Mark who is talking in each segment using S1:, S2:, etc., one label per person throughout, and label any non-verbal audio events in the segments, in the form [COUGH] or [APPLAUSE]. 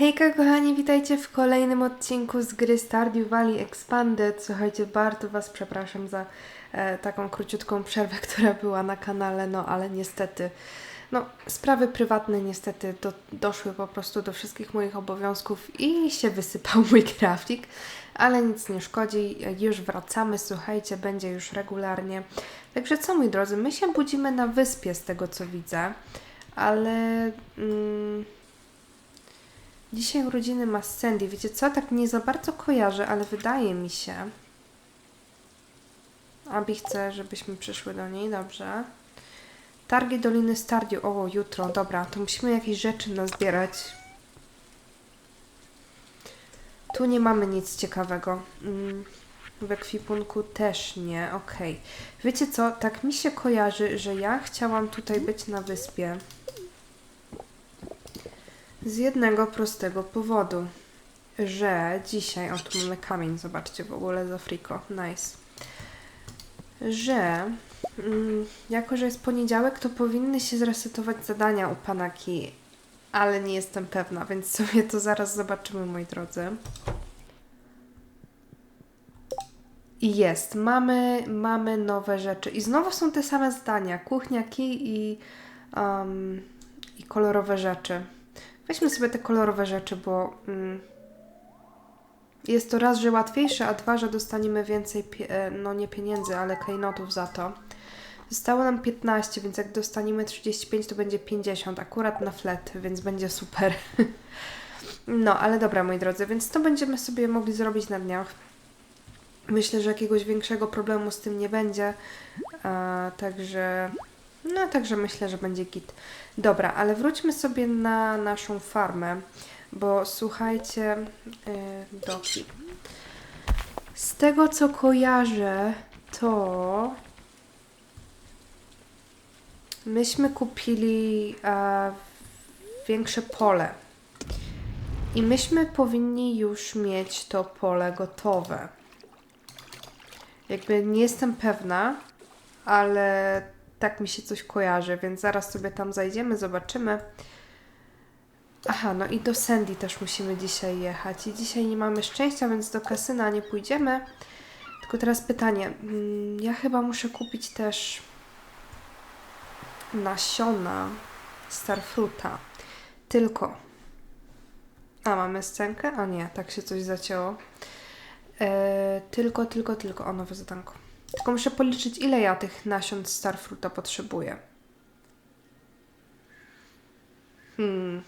S1: Hejka kochani, witajcie w kolejnym odcinku z gry Stardew Valley Expanded. Słuchajcie, bardzo Was przepraszam za e, taką króciutką przerwę, [LAUGHS] która była na kanale, no ale niestety, no sprawy prywatne niestety do, doszły po prostu do wszystkich moich obowiązków i się wysypał [LAUGHS] mój grafik, ale nic nie szkodzi, już wracamy, słuchajcie, będzie już regularnie. Także co moi drodzy, my się budzimy na wyspie z tego co widzę, ale... Mm, Dzisiaj urodziny ma Sandy. Wiecie co? Tak nie za bardzo kojarzę, ale wydaje mi się. Abi chce, żebyśmy przyszły do niej, dobrze. Targi Doliny Stardiu. O, jutro, dobra, to musimy jakieś rzeczy nazbierać. Tu nie mamy nic ciekawego. Mm, W ekwipunku też nie, okej. Wiecie co? Tak mi się kojarzy, że ja chciałam tutaj być na wyspie. Z jednego prostego powodu, że dzisiaj, o tu mamy kamień, zobaczcie w ogóle za friko, nice, że mm, jako, że jest poniedziałek, to powinny się zresetować zadania u Panaki, ale nie jestem pewna, więc sobie to zaraz zobaczymy, moi drodzy. I jest, mamy, mamy nowe rzeczy. I znowu są te same zdania. Kuchnia, kij i, um, i kolorowe rzeczy. Weźmy sobie te kolorowe rzeczy, bo mm, jest to raz, że łatwiejsze, a dwa, że dostaniemy więcej, e, no nie pieniędzy, ale klejnotów za to. Zostało nam 15, więc jak dostaniemy 35, to będzie 50, akurat na flet, więc będzie super. [LAUGHS] No, ale dobra, moi drodzy, więc to będziemy sobie mogli zrobić na dniach. Myślę, że jakiegoś większego problemu z tym nie będzie, a, także no, także myślę, że będzie git. Dobra, ale wróćmy sobie na naszą farmę, bo słuchajcie, yy, doki. Z tego co kojarzę, to myśmy kupili e, większe pole. I myśmy powinni już mieć to pole gotowe. Jakby nie jestem pewna, ale tak mi się coś kojarzy, więc zaraz sobie tam zajdziemy, zobaczymy. Aha, no i do Sandy też musimy dzisiaj jechać. I dzisiaj nie mamy szczęścia, więc do kasyna nie pójdziemy. Tylko teraz pytanie. Mm, Ja chyba muszę kupić też nasiona Starfruta. Tylko. A, mamy scenkę? A nie, tak się coś zacięło. E, tylko, tylko, tylko. O, nowe zadanko. Tylko muszę policzyć, ile ja tych nasion Starfruta potrzebuję. Hmm.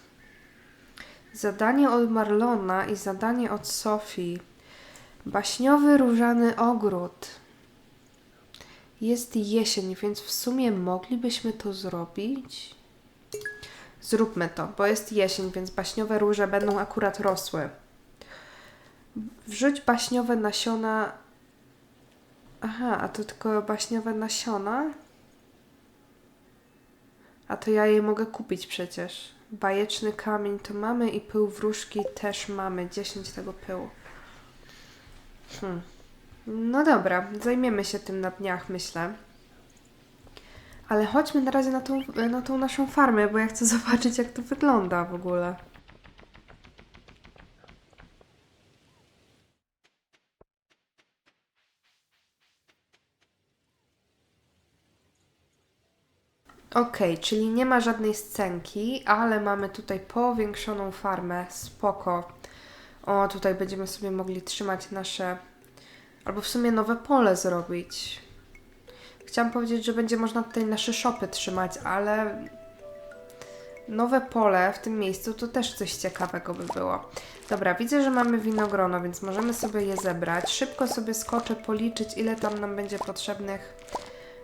S1: Zadanie od Marlona i zadanie od Sofii. Baśniowy różany ogród. Jest jesień, więc w sumie moglibyśmy to zrobić. Zróbmy to, bo jest jesień, więc baśniowe róże będą akurat rosły. Wrzuć baśniowe nasiona Aha, a to tylko baśniowe nasiona? A to ja je mogę kupić przecież. Bajeczny kamień to mamy i pył wróżki też mamy. 10 tego pyłu. Hmm. No dobra, zajmiemy się tym na dniach, myślę. Ale chodźmy na razie na tą, na tą naszą farmę, bo ja chcę [LAUGHS] zobaczyć, jak to wygląda w ogóle. Okej, czyli nie ma żadnej scenki, ale mamy tutaj powiększoną farmę. Spoko. O, tutaj będziemy sobie mogli trzymać nasze. Albo w sumie nowe pole zrobić. Chciałam powiedzieć, że będzie można tutaj nasze szopy trzymać, ale nowe pole w tym miejscu to też coś ciekawego by było. Dobra, widzę, że mamy winogrono, więc możemy sobie je zebrać. Szybko sobie skoczę policzyć, ile tam nam będzie potrzebnych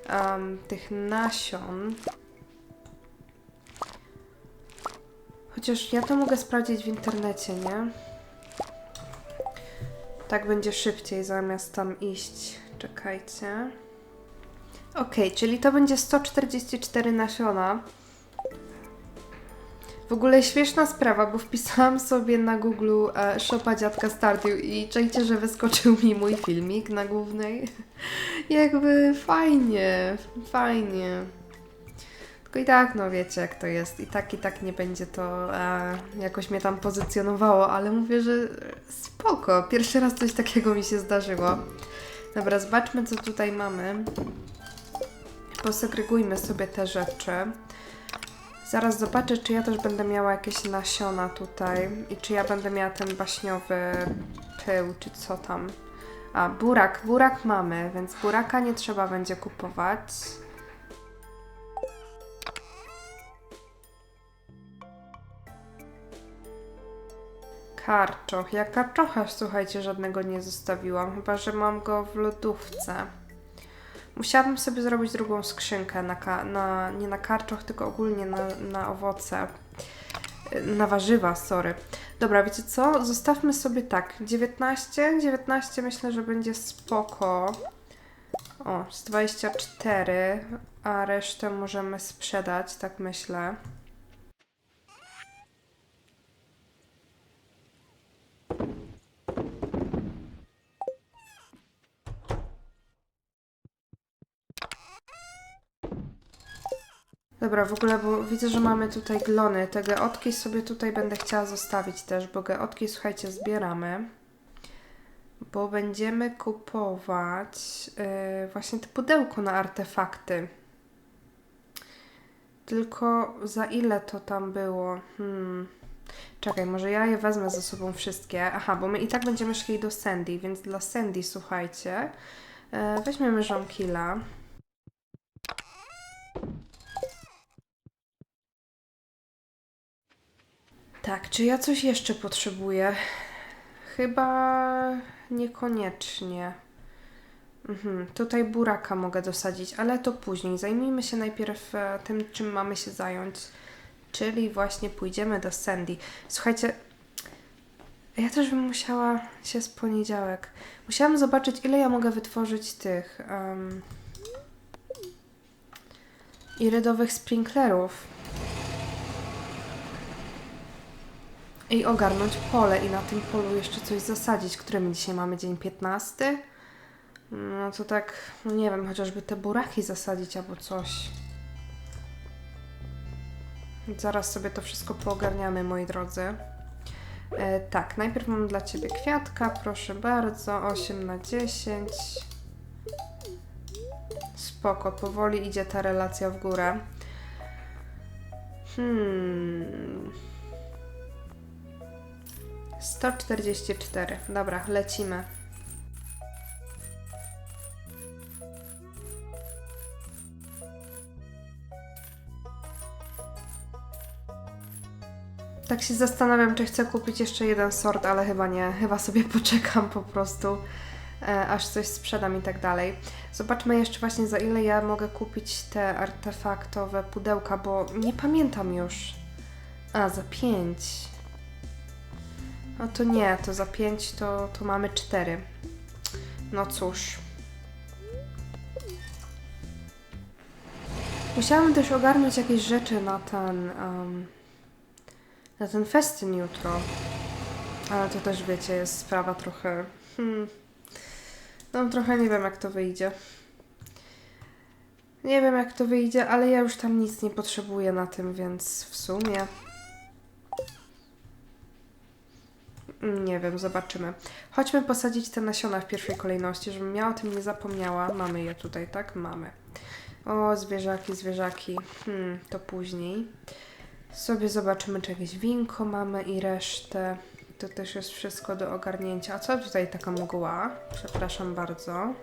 S1: em, tych nasion. Chociaż ja to mogę sprawdzić w internecie, nie? Tak będzie szybciej zamiast tam iść. Czekajcie. Okej, czyli to będzie 144 nasiona. W ogóle śmieszna sprawa, bo wpisałam sobie na Google e, Shopa Dziadka Stardew i czajcie, że wyskoczył mi mój filmik na głównej. [LAUGHS] Jakby fajnie, fajnie. Tylko i tak, no wiecie jak to jest. I tak, i tak nie będzie to e, jakoś mnie tam pozycjonowało, ale mówię, że spoko. Pierwszy raz coś takiego mi się zdarzyło. Dobra, zobaczmy co tutaj mamy. Posegregujmy sobie te rzeczy. Zaraz zobaczę, czy ja też będę miała jakieś nasiona tutaj i czy ja będę miała ten baśniowy pył, czy co tam. A, burak. Burak mamy, więc buraka nie trzeba będzie kupować. Karczoch. Ja karczocha, słuchajcie, żadnego nie zostawiłam, chyba że mam go w lodówce. Musiałabym sobie zrobić drugą skrzynkę, na, na, nie na karczoch, tylko ogólnie na, na owoce. Na warzywa, sorry. Dobra, wiecie co? Zostawmy sobie tak, 19, 19 myślę, że będzie spoko. O, z 24, a resztę możemy sprzedać, tak myślę. Dobra, w ogóle, bo widzę, że mamy tutaj glony. Te geotki sobie tutaj będę chciała zostawić też, bo geotki, słuchajcie, zbieramy. Bo będziemy kupować yy, właśnie te pudełko na artefakty. Tylko za ile to tam było? Hmm. Czekaj, może ja je wezmę ze sobą wszystkie. Aha, bo my i tak będziemy szli do Sandy, więc dla Sandy, słuchajcie, yy, weźmiemy żonkila. Tak, czy ja coś jeszcze potrzebuję? Chyba niekoniecznie. Mhm, tutaj buraka mogę dosadzić, ale to później. Zajmijmy się najpierw e, tym, czym mamy się zająć. Czyli właśnie pójdziemy do Sandy. Słuchajcie, ja też bym musiała się z poniedziałek. Musiałam zobaczyć, ile ja mogę wytworzyć tych um, irydowych sprinklerów. I ogarnąć pole i na tym polu jeszcze coś zasadzić. Który my dzisiaj mamy? Dzień 15? No to tak, no nie wiem, chociażby te buraki zasadzić albo coś. Zaraz sobie to wszystko poogarniamy, moi drodzy. E, tak, najpierw mam dla Ciebie kwiatka, proszę bardzo, 8 na 10. Spoko, powoli idzie ta relacja w górę. Hmm... 144. Dobra, lecimy. Tak się zastanawiam, czy chcę kupić jeszcze jeden sort, ale chyba nie. Chyba sobie [LAUGHS] poczekam po prostu, e, aż coś sprzedam i tak dalej. Zobaczmy jeszcze właśnie za ile ja mogę kupić te artefaktowe pudełka, bo nie pamiętam już. A, za 5. No to nie, to za 5 to, to mamy 4. No cóż. Musiałam też ogarnąć jakieś rzeczy na ten. Um, na ten festyn jutro. Ale to też wiecie, jest sprawa trochę. Hmm, no trochę nie wiem jak to wyjdzie. Nie wiem jak to wyjdzie, ale ja już tam nic nie potrzebuję na tym, więc w sumie. Nie wiem, zobaczymy. Chodźmy posadzić te nasiona w pierwszej kolejności, żebym ja o tym nie zapomniała. Mamy je tutaj, tak? Mamy. O, zwierzaki, zwierzaki. Hmm, to później. Sobie zobaczymy, czy jakieś winko mamy i resztę. To też jest wszystko do ogarnięcia. A co tutaj taka mgła? Przepraszam bardzo.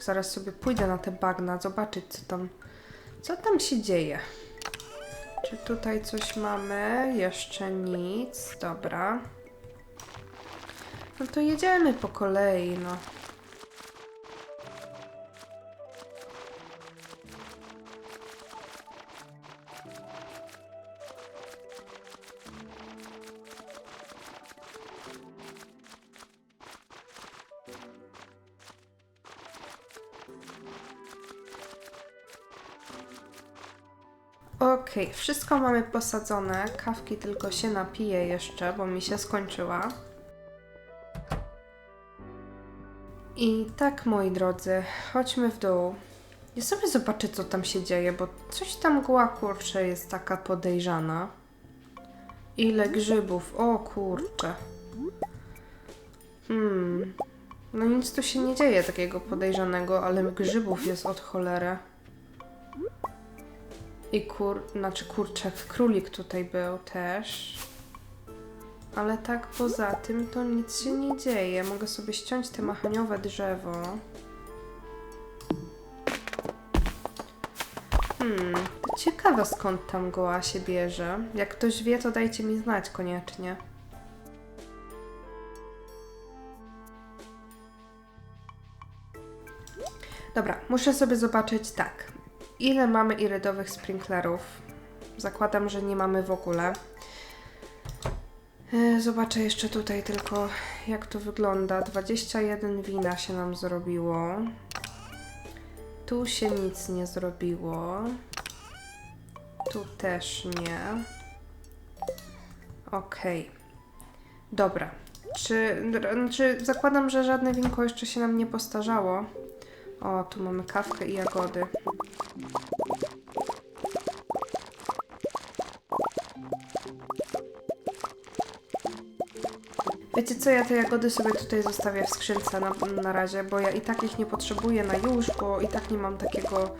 S1: Zaraz sobie pójdę na te bagna, zobaczyć, co tam, co tam się dzieje. Czy tutaj coś mamy? Jeszcze nic. Dobra. No to jedziemy po kolei, no. Okej, wszystko mamy posadzone. Kawki tylko się napiję jeszcze, bo mi się skończyła. I tak, moi drodzy, chodźmy w dół. Ja sobie zobaczę, co tam się dzieje, bo coś tam goła kurczę jest taka podejrzana. Ile grzybów, o kurczę. Hmm. No nic tu się nie dzieje takiego podejrzanego, ale grzybów jest od cholery. I kur... znaczy kurczak, królik tutaj był też. Ale tak poza tym to nic się nie dzieje. Mogę sobie ściąć te machaniowe drzewo. Hmm, to ciekawe skąd tam goła się bierze. Jak ktoś wie, to dajcie mi znać koniecznie. Dobra, muszę sobie zobaczyć tak. Ile mamy irydowych sprinklerów? Zakładam, że nie mamy w ogóle. E, Zobaczę jeszcze tutaj tylko, jak to wygląda. 21 wina się nam zrobiło. Tu się nic nie zrobiło. Tu też nie. Okej. Dobra. Czy, czy zakładam, że żadne winko jeszcze się nam nie postarzało? O, tu mamy kawkę i jagody. Co, ja te jagody sobie tutaj zostawię w skrzynce na, na razie, bo ja i tak ich nie potrzebuję na już, bo i tak nie mam takiego,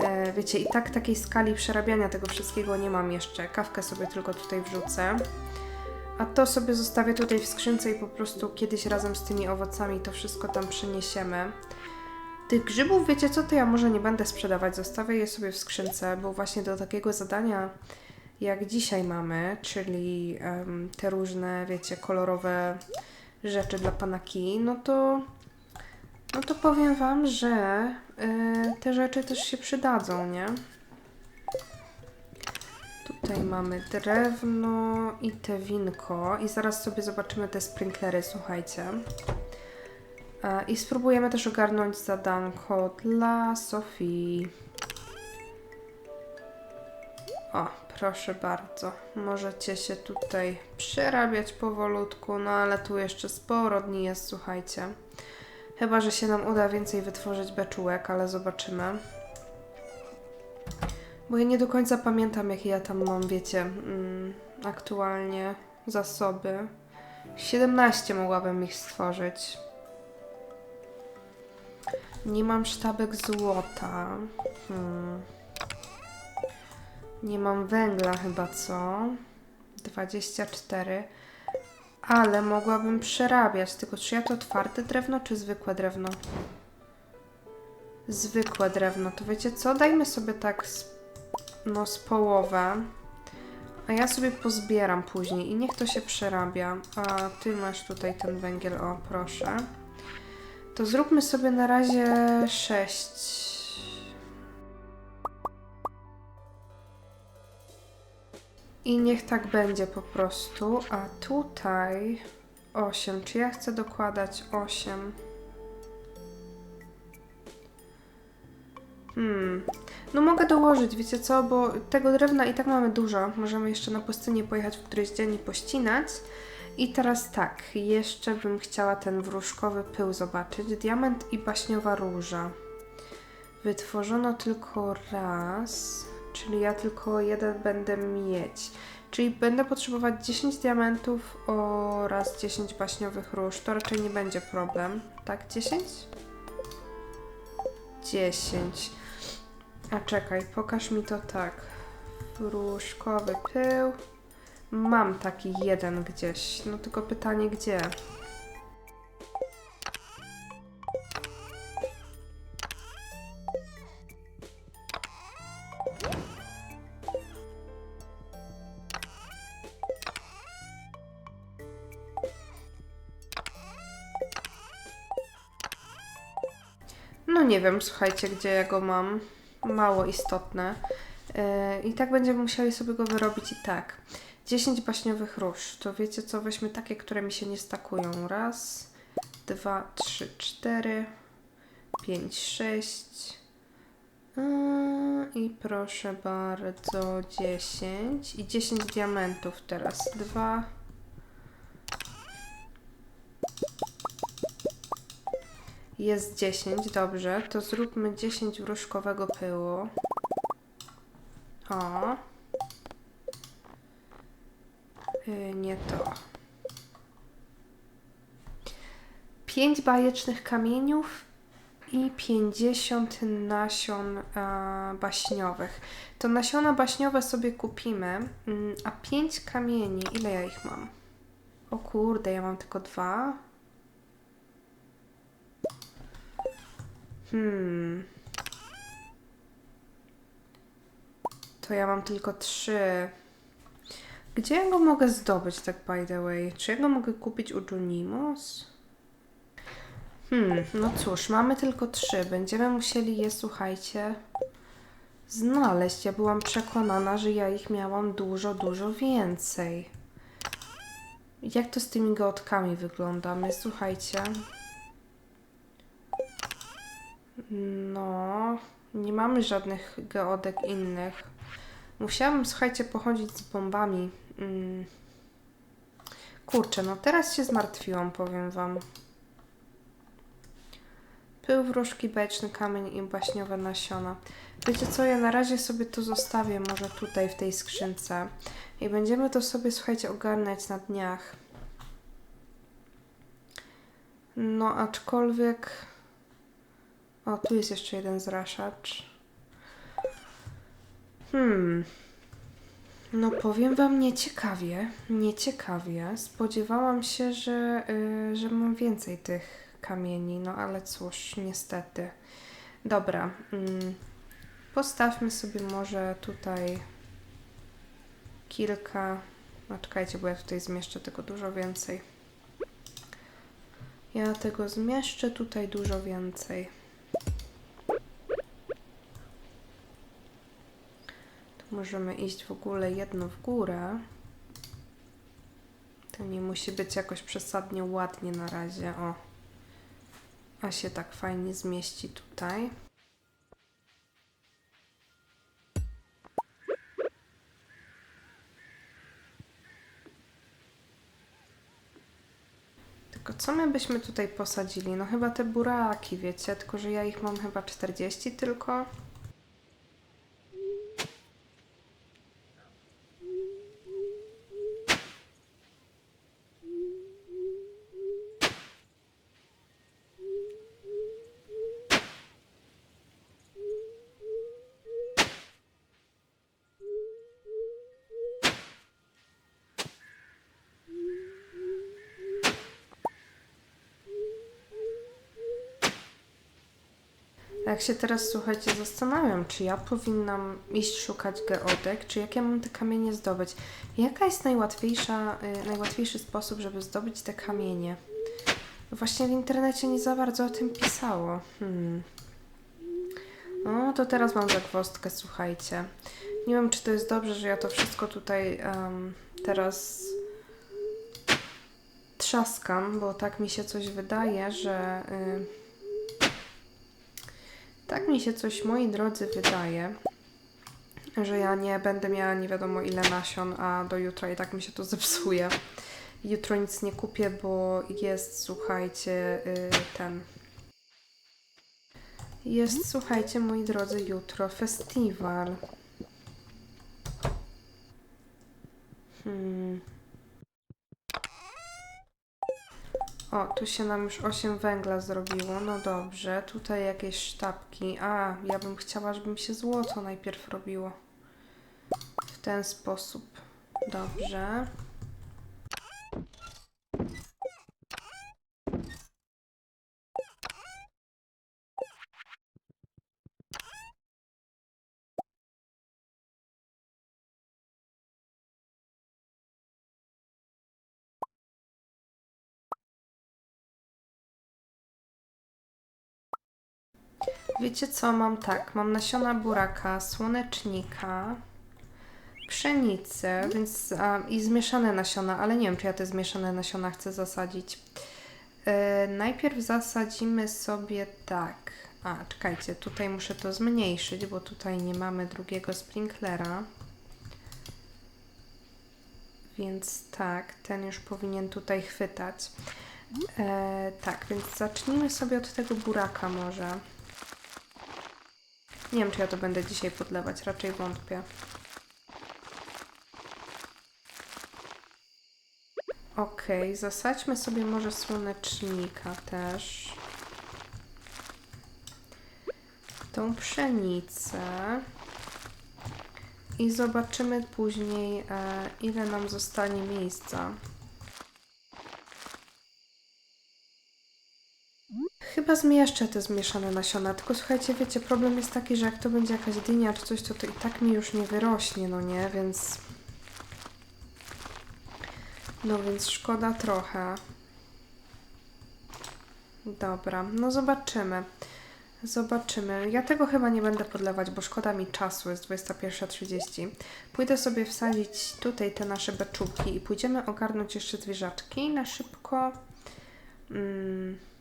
S1: e, wiecie, i tak takiej skali przerabiania tego wszystkiego nie mam jeszcze. Kawkę sobie tylko tutaj wrzucę. A to sobie zostawię tutaj w skrzynce i po prostu kiedyś razem z tymi owocami to wszystko tam przeniesiemy. Tych grzybów, wiecie co, to ja może nie będę sprzedawać, zostawię je sobie w skrzynce, bo właśnie do takiego zadania jak dzisiaj mamy, czyli em, te różne, wiecie, kolorowe rzeczy dla panaki, no to no to powiem Wam, że e, te rzeczy też się przydadzą, nie? Tutaj mamy drewno i te winko i zaraz sobie zobaczymy te sprinklery, słuchajcie. E, I spróbujemy też ogarnąć zadanko dla Sofii. O, proszę bardzo. Możecie się tutaj przerabiać powolutku, no ale tu jeszcze sporo dni jest, słuchajcie. Chyba, że się nam uda więcej wytworzyć beczułek, ale zobaczymy. Bo ja nie do końca pamiętam, jakie ja tam mam, wiecie, mm, aktualnie zasoby. 17 mogłabym ich stworzyć. Nie mam sztabek złota. Hmm. Nie mam węgla chyba, co? 24. Ale mogłabym przerabiać. Tylko czy ja to twarde drewno, czy zwykłe drewno? Zwykłe drewno. To wiecie co? Dajmy sobie tak z, no z połowę. A ja sobie pozbieram później i niech to się przerabia. A ty masz tutaj ten węgiel, o proszę. To zróbmy sobie na razie 6. I niech tak będzie po prostu. A tutaj 8. Czy ja chcę dokładać 8? Hmm. No mogę dołożyć, wiecie co, bo tego drewna i tak mamy dużo. Możemy jeszcze na pustynię pojechać w któryś dzień i pościnać. I teraz tak, jeszcze bym chciała ten wróżkowy pył zobaczyć. Diament i baśniowa róża. Wytworzono tylko raz, czyli ja tylko jeden będę mieć. Czyli będę potrzebować 10 diamentów oraz 10 baśniowych róż. To raczej nie będzie problem. Tak, 10? 10. A czekaj, pokaż mi to tak. Wróżkowy pył. Mam taki jeden gdzieś. No tylko pytanie gdzie? No nie wiem, słuchajcie, gdzie ja go mam. Mało istotne. Yy, I tak będziemy musieli sobie go wyrobić i tak. 10 baśniowych róż. To wiecie co? Weźmy takie, które mi się nie stakują. Raz, dwa, trzy, cztery, pięć, sześć. Yy, I proszę bardzo, 10. I 10 diamentów teraz. Dwa. Jest 10, dobrze. To zróbmy 10 wróżkowego pyłu. O. Yy, nie to. 5 bajecznych kamieniów i 50 nasion e, baśniowych. To nasiona baśniowe sobie kupimy, mm, a 5 kamieni, ile ja ich mam? O kurde, ja mam tylko dwa. Hmm. To ja mam tylko trzy. Gdzie ja go mogę zdobyć, tak by the way? Czy ja go mogę kupić u Junimos? Hmm, no cóż, mamy tylko trzy. Będziemy musieli je, słuchajcie, znaleźć. Ja byłam przekonana, że ja ich miałam dużo, dużo więcej. Jak to z tymi geotkami wygląda? My, słuchajcie. No, nie mamy żadnych geodek innych. Musiałabym, słuchajcie, pochodzić z bombami. Mm. Kurczę, no teraz się zmartwiłam, powiem wam. Pył, wróżki, beczny kamień i baśniowe nasiona. Wiecie co, ja na razie sobie to zostawię może tutaj w tej skrzynce. I będziemy to sobie, słuchajcie, ogarniać na dniach. No, aczkolwiek... O, tu jest jeszcze jeden zraszacz. Hmm. No powiem wam nieciekawie, nieciekawie. Spodziewałam się, że, y, że mam więcej tych kamieni, no ale cóż, niestety. Dobra, mm, postawmy sobie może tutaj kilka. No czekajcie, bo ja tutaj zmieszczę tego dużo więcej. Ja tego zmieszczę tutaj dużo więcej. Możemy iść w ogóle jedno w górę. To nie musi być jakoś przesadnie ładnie na razie. O. A się tak fajnie zmieści tutaj. Tylko co my byśmy tutaj posadzili? No chyba te buraki, wiecie? Tylko, że ja ich mam chyba 40 tylko. Jak się teraz, słuchajcie, zastanawiam, czy ja powinnam iść szukać geodek, czy jak ja mam te kamienie zdobyć. Jaka jest najłatwiejsza, y, najłatwiejszy sposób, żeby zdobyć te kamienie? Właśnie w internecie nie za bardzo o tym pisało. Hmm. No, to teraz mam zagwozdkę, słuchajcie. Nie wiem, czy to jest dobrze, że ja to wszystko tutaj em, teraz trzaskam, bo tak mi się coś wydaje, że... y, tak mi się coś, moi drodzy, wydaje, że ja nie będę miała nie wiadomo ile nasion, a do jutra i tak mi się to zepsuje. Jutro nic nie kupię, bo jest, słuchajcie, y, ten. Jest, słuchajcie, moi drodzy, jutro festiwal. Hmm. O, tu się nam już 8 węgla zrobiło. No dobrze. Tutaj jakieś sztabki. A, ja bym chciała, żeby mi się złoto najpierw robiło. W ten sposób. Dobrze. Wiecie co, mam tak, mam nasiona buraka, słonecznika, pszenicy, więc a, i zmieszane nasiona, ale nie wiem, czy ja te zmieszane nasiona chcę zasadzić. E, najpierw zasadzimy sobie tak. A, czekajcie, tutaj muszę to zmniejszyć, bo tutaj nie mamy drugiego sprinklera. Więc tak, ten już powinien tutaj chwytać. E, tak, więc zacznijmy sobie od tego buraka może. Nie wiem, czy ja to będę dzisiaj podlewać, raczej wątpię. Okej, zasadźmy sobie może słonecznika też. Tą pszenicę. I zobaczymy później, e, ile nam zostanie miejsca. Chyba zmieszczę te zmieszane nasiona, tylko słuchajcie, wiecie, problem jest taki, że jak to będzie jakaś dynia czy coś, to to i tak mi już nie wyrośnie, no nie, więc... No więc szkoda trochę. Dobra, no zobaczymy. Zobaczymy. Ja tego chyba nie będę podlewać, bo szkoda mi czasu, jest 21.30. Pójdę sobie wsadzić tutaj te nasze beczułki i pójdziemy ogarnąć jeszcze zwierzaczki na szybko. Mm.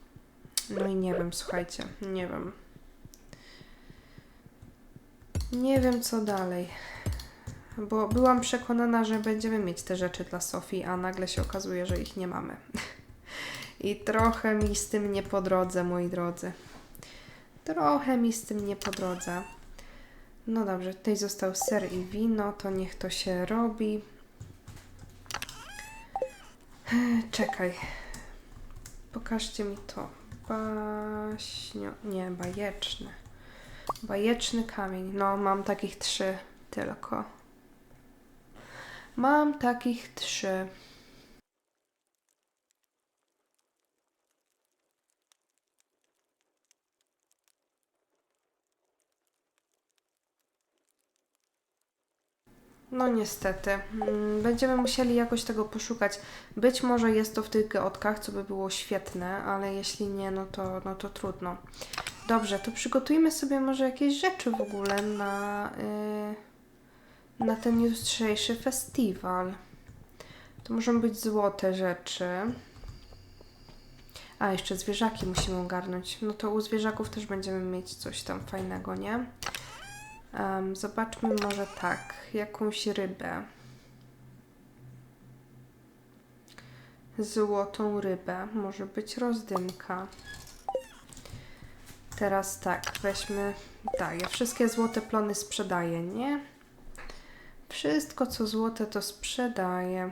S1: No i nie wiem, słuchajcie, nie wiem. Nie wiem co dalej. Bo byłam przekonana, że będziemy mieć te rzeczy dla Sofii, a nagle się okazuje, że ich nie mamy. [LAUGHS] I trochę mi z tym nie po drodze, moi drodzy. Trochę mi z tym nie po drodze. No dobrze, tutaj został ser i wino, to niech to się robi. Czekaj. Pokażcie mi to. Baśnio... Nie, bajeczny. Bajeczny kamień. No, mam takich trzy tylko. Mam takich trzy. No niestety. Mm, Będziemy musieli jakoś tego poszukać. Być może jest to w tych geotkach, co by było świetne, ale jeśli nie, no to, no to trudno. Dobrze, to przygotujmy sobie może jakieś rzeczy w ogóle na, yy, na ten jutrzejszy festiwal. To muszą być złote rzeczy. A, jeszcze zwierzaki musimy ogarnąć. No to u zwierzaków też będziemy mieć coś tam fajnego, nie? Em, zobaczmy może tak, jakąś rybę. Złotą rybę. Może być rozdymka. Teraz tak, weźmy. Tak, ja wszystkie złote plony sprzedaję, nie? Wszystko co złote to sprzedaję.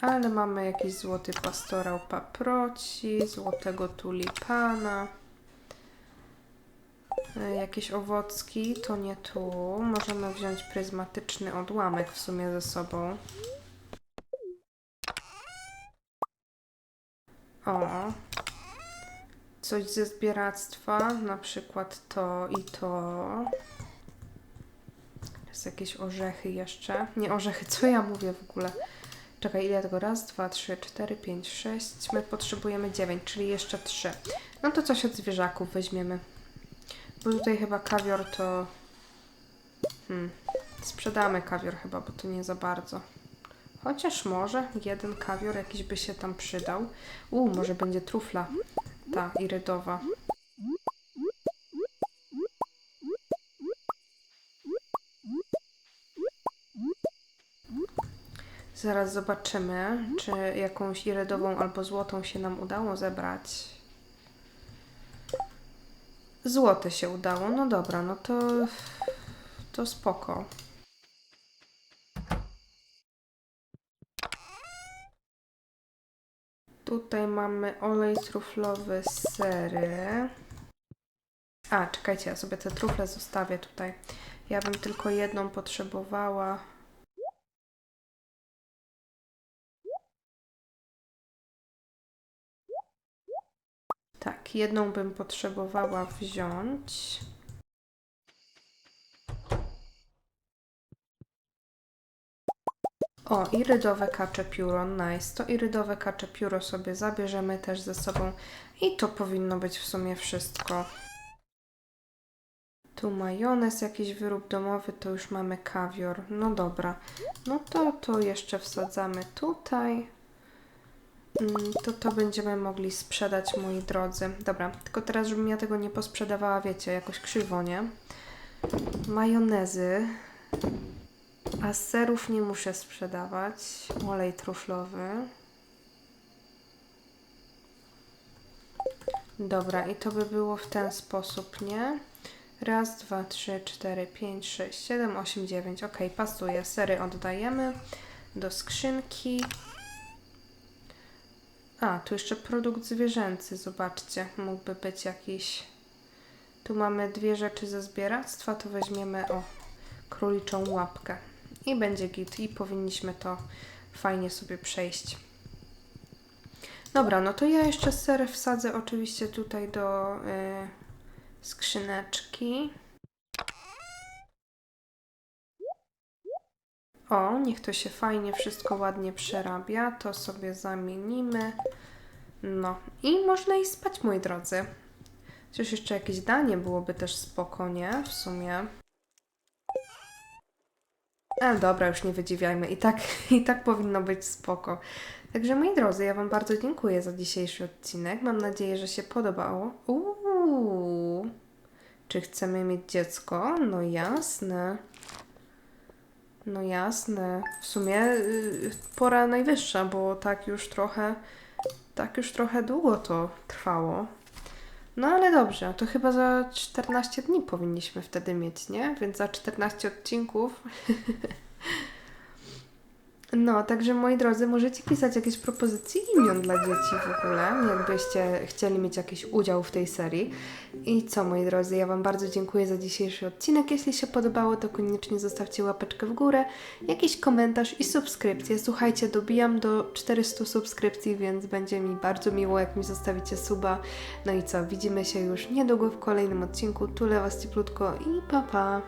S1: Ale mamy jakiś złoty pastorał paproci, złotego tulipana. E, Jakieś owocki, to nie tu. Możemy wziąć pryzmatyczny odłamek w sumie ze sobą. O. Coś ze zbieractwa, na przykład to i to. Jest jakieś orzechy jeszcze. Nie orzechy, co ja mówię w ogóle? Czekaj, ile tego? Raz, dwa, trzy, cztery, pięć, sześć. My potrzebujemy dziewięć, czyli jeszcze trzy. No to coś od zwierzaków weźmiemy. Bo tutaj chyba kawior to... Hmm. Sprzedamy kawior chyba, bo to nie za bardzo. Chociaż może jeden kawior jakiś by się tam przydał. U, może będzie trufla. Ta, irydowa. Zaraz zobaczymy, czy jakąś irydową albo złotą się nam udało zebrać. Złote się udało. No dobra, no to to spoko. Tutaj mamy olej truflowy, sery. A, czekajcie, ja sobie te trufle zostawię tutaj. Ja bym tylko jedną potrzebowała. Tak, jedną bym potrzebowała wziąć. O, irydowe kacze pióro, nice. To irydowe kacze pióro sobie zabierzemy też ze sobą i to powinno być w sumie wszystko. Tu majonez, jakiś wyrób domowy, to już mamy kawior. No dobra, no to to jeszcze wsadzamy tutaj. Mm, To to będziemy mogli sprzedać, moi drodzy. Dobra, tylko teraz, żebym ja tego nie posprzedawała, wiecie, jakoś krzywo, nie? Majonezy. A serów nie muszę sprzedawać. Olej truflowy. Dobra, i to by było w ten sposób, nie? Raz, dwa, trzy, cztery, pięć, sześć, siedem, osiem, dziewięć. Ok, pasuje. Sery oddajemy do skrzynki. A, tu jeszcze produkt zwierzęcy, zobaczcie. Mógłby być jakiś... Tu mamy dwie rzeczy ze zbieractwa, to weźmiemy, o, króliczą łapkę. I będzie git. I powinniśmy to fajnie sobie przejść. Dobra, no to ja jeszcze sery wsadzę oczywiście tutaj do y, skrzyneczki. O, niech to się fajnie wszystko ładnie przerabia. To sobie zamienimy. No i można iść spać, moi drodzy. Chociaż jeszcze jakieś danie byłoby też spoko, nie? W sumie. Ale dobra, już nie wydziwiajmy. I tak, [LAUGHS] I tak powinno być spoko. Także moi drodzy, ja Wam bardzo dziękuję za dzisiejszy odcinek. Mam nadzieję, że się podobało. Uuu. Czy chcemy mieć dziecko? No jasne. No jasne. W sumie y, pora najwyższa, bo tak już trochę, tak już trochę długo to trwało. No ale dobrze, to chyba za 14 dni powinniśmy wtedy mieć, nie? Więc za 14 odcinków. [LAUGHS] No, także moi drodzy, możecie pisać jakieś propozycje imion dla dzieci w ogóle, jakbyście chcieli mieć jakiś udział w tej serii. I co, moi drodzy, ja Wam bardzo dziękuję za dzisiejszy odcinek. Jeśli się podobało, to koniecznie zostawcie łapeczkę w górę, jakiś komentarz i subskrypcję. Słuchajcie, dobijam do 400 subskrypcji, więc będzie mi bardzo miło, jak mi zostawicie suba. No i co, widzimy się już niedługo w kolejnym odcinku. Tule Was cieplutko i pa pa!